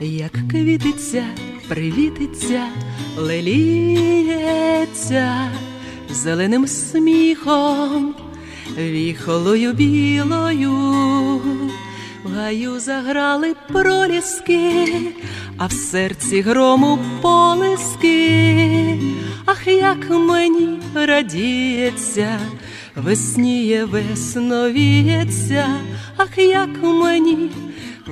як квітиться, привітиться, леліється зеленим сміхом, віхолою білою, в гаю заграли проліски, а в серці грому полиски. Ах, як мені радіється, весніє весновіється, ах, як мені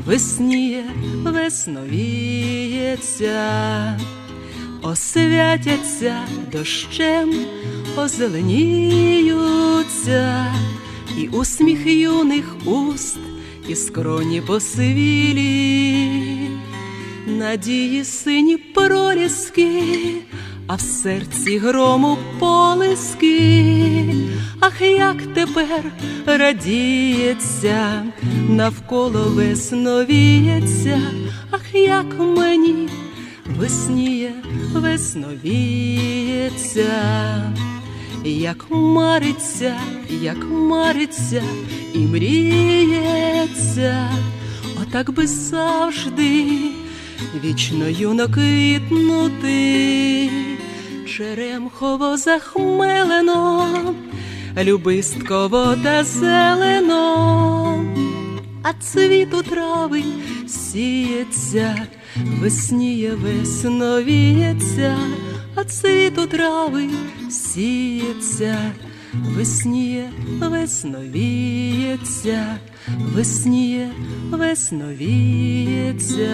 весніє весновіється, освятяться дощем, озеленіються, і усміх юних уст, і скроні посивілі, надії сині проліски, а в серці грому полиски. Ах, як тепер радіється, навколо весновіється, ах, як мені весніє весновіється, як мариться, як мариться і мріється, отак би завжди вічно юно квітнути, черемхово захмелено, любистково та зелено, а цвіт у трави сіється, весніє весновіється, а цвіт у трави сіється, весніє весновіється, весніє весновіється.